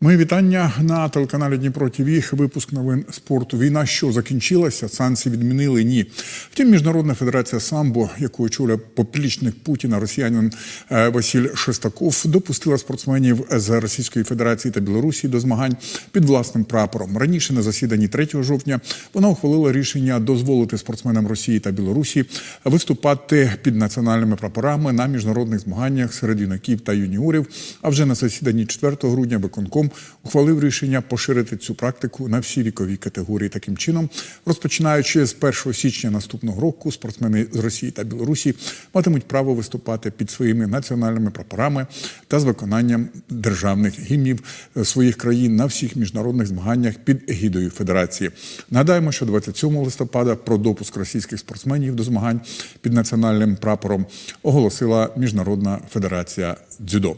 Мої вітання на телеканалі Дніпро ТВ. Випуск новин спорту. Війна що закінчилася? Санкції відмінили? Ні. Втім, міжнародна федерація самбо, яку очолює поплічник Путіна, росіянин е, Василь Шестаков, допустила спортсменів з Російської Федерації та Білорусі до змагань під власним прапором. Раніше на засіданні 3 жовтня вона ухвалила рішення дозволити спортсменам Росії та Білорусі виступати під національними прапорами на міжнародних змаганнях серед юнаків та юніорів. А вже на засіданні 4 грудня виконком ухвалив рішення поширити цю практику на всі вікові категорії. Таким чином, розпочинаючи з 1 січня наступного року, спортсмени з Росії та Білорусі матимуть право виступати під своїми національними прапорами та з виконанням державних гімнів своїх країн на всіх міжнародних змаганнях під егідою федерації. Нагадаємо, що 27 листопада про допуск російських спортсменів до змагань під національним прапором оголосила Міжнародна федерація дзюдо.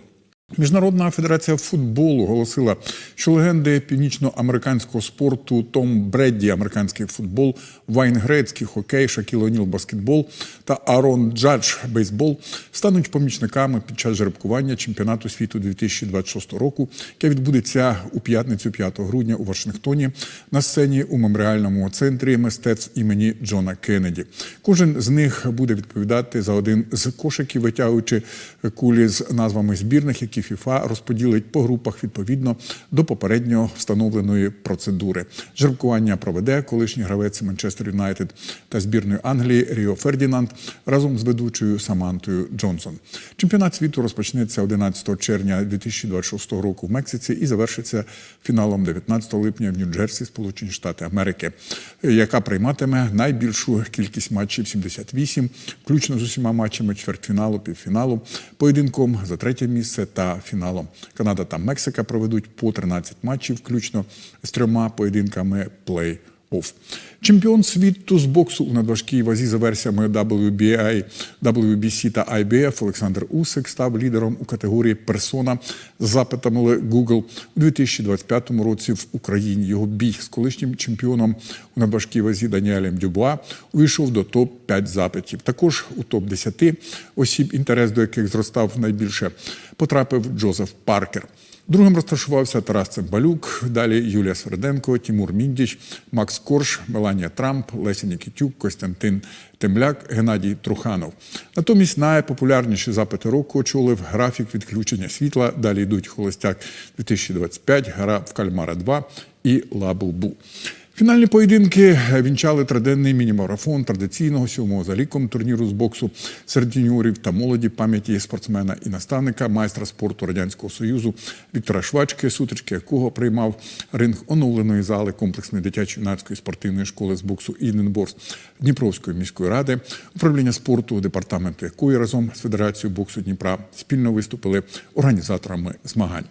Міжнародна федерація футболу оголосила, що легенди північноамериканського спорту Том Бредді, американський футбол, Вайн Грецький хокей, Шакіл Оніл баскетбол та Арон Джадж бейсбол стануть помічниками під час жеребкування чемпіонату світу 2026 року, яке відбудеться у п'ятницю 5 грудня у Вашингтоні на сцені у меморіальному центрі мистецтв імені Джона Кеннеді. Кожен з них буде відповідати за один з кошиків, витягуючи кулі з назвами збірних, які ФІФА розподілить по групах відповідно до попередньо встановленої процедури. Жеребкування проведе колишній гравець Манчестер Юнайтед та збірної Англії Ріо Фердінанд разом з ведучою Самантою Джонсон. Чемпіонат світу розпочнеться 11 червня 2026 року в Мексиці і завершиться фіналом 19 липня в Нью-Джерсі, Сполучені Штати Америки, яка прийматиме найбільшу кількість матчів 78, включно з усіма матчами чвертьфіналу, півфіналу, поєдинком за третє місце та фіналом. Канада та Мексика проведуть по 13 матчів, включно з трьома поєдинками плей. Оф. Чемпіон світу з боксу у надважкій вазі за версіями WBA, WBC та IBF Олександр Усик став лідером у категорії персона з запитами Google у 2025 році в Україні. Його бій з колишнім чемпіоном у надважкій вазі Даніелем Дюбуа увійшов до топ 5 запитів. Також у топ 10 осіб, інтерес до яких зростав найбільше, потрапив Джозеф Паркер. Другим розташувався Тарас Цимбалюк, далі Юлія Сверденко, Тімур Міндіч, Макс Корж, Меланія Трамп, Леся Нікітюк, Костянтин Темляк, Геннадій Труханов. Натомість найпопулярніші запити року очолив графік відключення світла. Далі йдуть Холостяк 2025, Гра в Кальмара 2 і Лабу-Бу. Фінальні поєдинки вінчали триденний міні-марафон традиційного сьомого за ліком турніру з боксу серед юніорів та молоді пам'яті спортсмена і наставника, майстра спорту Радянського Союзу Віктора Швачки, сутички якого приймав ринг оновленої зали комплексної дитячо-юнацької спортивної школи з боксу «Іденборст» Дніпровської міської ради, управління спорту, департаменту якої разом з Федерацією боксу Дніпра спільно виступили організаторами змагань.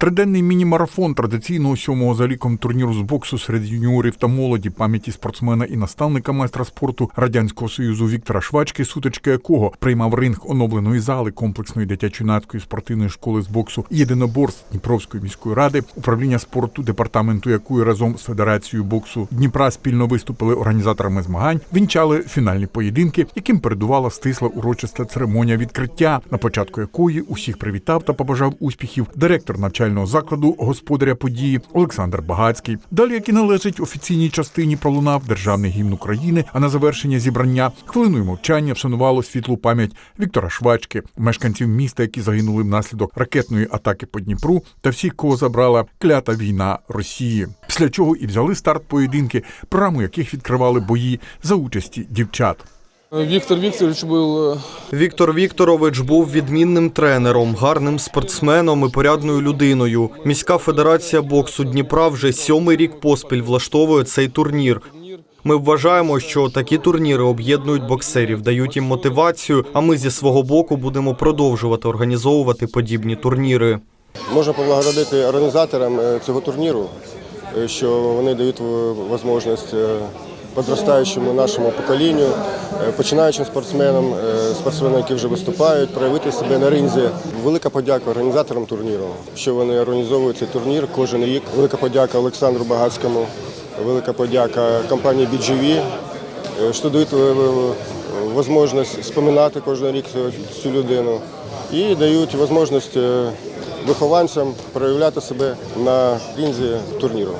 Триденний міні-марафон традиційного сьомого за ліком турніру з боксу серед юніорів та молоді пам'яті спортсмена і наставника майстра спорту Радянського Союзу Віктора Швачки, сутички якого приймав ринг оновленої зали комплексної дитячо-юнацької спортивної школи з боксу єдиноборств Дніпровської міської ради, управління спорту, департаменту якої разом з Федерацією боксу Дніпра спільно виступили організаторами змагань, вінчали фінальні поєдинки, яким передувала стисла урочиста церемонія відкриття, на початку якої усіх привітав та побажав успіхів директор навчального закладу господаря події Олександр Багацький. Далі, як і належить офіційній частині, пролунав державний гімн України. А на завершення зібрання хвилиною мовчання вшанувало світлу пам'ять Віктора Швачки, мешканців міста, які загинули внаслідок ракетної атаки по Дніпру, та всіх, кого забрала клята війна Росії. Після чого і взяли старт поєдинки, програму яких відкривали бої за участі дівчат. Виктор Викторович был э, Віктор Вікторович був відмінним тренером, гарним спортсменом і порядною людиною. Міська федерація боксу Дніпра вже сьомий рік поспіль влаштовує цей турнір. Ми вважаємо, що такі турніри об'єднують боксерів, дають їм мотивацію. А ми зі свого боку будемо продовжувати організовувати подібні турніри. Можна поблагородити організаторам е, цього турніру, е, що вони дають е, можливість е, подростаючому нашому поколінню, е, починаючим спортсменам, е, спортсменам, які вже виступають, проявити себе на ринзі. Велика подяка організаторам турніру, що вони організовують цей турнір кожен рік. Велика подяка Олександру Багацькому, велика подяка компанії BGV, е, що дають можливість споминати кожен рік цю- людину і дають можливість вихованцям проявляти себе на рінзі турніру.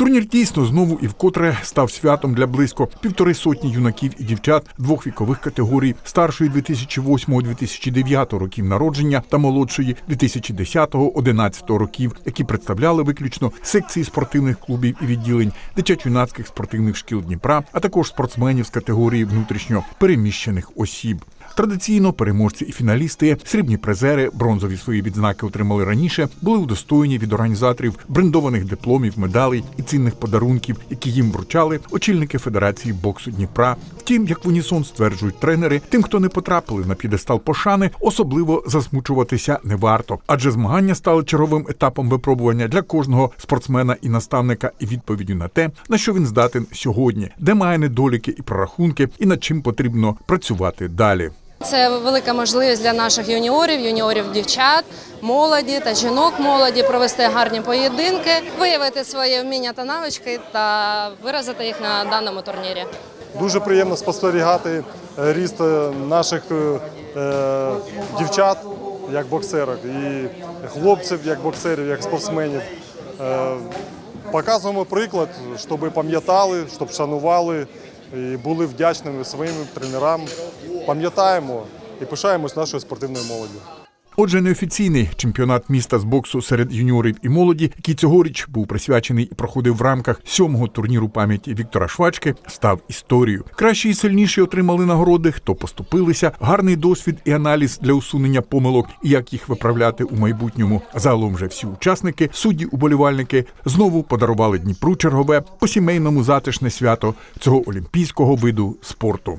Турнір дійсно знову і вкотре став святом для близько півтори сотні юнаків і дівчат двох вікових категорій старшої 2008-2009 років народження та молодшої 2010-2011 років, які представляли виключно секції спортивних клубів і відділень дитячо-юнацьких спортивних шкіл Дніпра, а також спортсменів з категорії внутрішньо переміщених осіб. Традиційно переможці і фіналісти, срібні призери, бронзові свої відзнаки отримали раніше, були удостоєні від організаторів брендованих дипломів, медалей і цінних подарунків, які їм вручали очільники Федерації боксу Дніпра. Втім, як в унісон стверджують тренери, тим, хто не потрапили на п'єдестал пошани, особливо засмучуватися не варто, адже змагання стали черговим етапом випробування для кожного спортсмена і наставника, і відповіддю на те, на що він здатен сьогодні, де має недоліки і прорахунки, і над чим потрібно працювати далі. Це велика можливість для наших юніорів, юніорів дівчат, молоді та жінок молоді провести гарні поєдинки, виявити свої вміння та навички та виразити їх на даному турнірі. Дуже приємно спостерігати е, ріст е, наших е, дівчат як боксерок і хлопців як боксерів, як спортсменів. Показуємо приклад, щоб пам'ятали, щоб шанували і були вдячними своїм тренерам. Пам'ятаємо і пишаємось нашою спортивною молоддю. Отже, неофіційний чемпіонат міста з боксу серед юніорів і молоді, який цьогоріч був присвячений і проходив в рамках сьомого турніру пам'яті Віктора Швачки, став історією. Кращі і сильніші отримали нагороди, хто поступилися, гарний досвід і аналіз для усунення помилок і як їх виправляти у майбутньому. Загалом же всі учасники, судді, уболівальники знову подарували Дніпру чергове по сімейному затишне свято цього олімпійського виду спорту.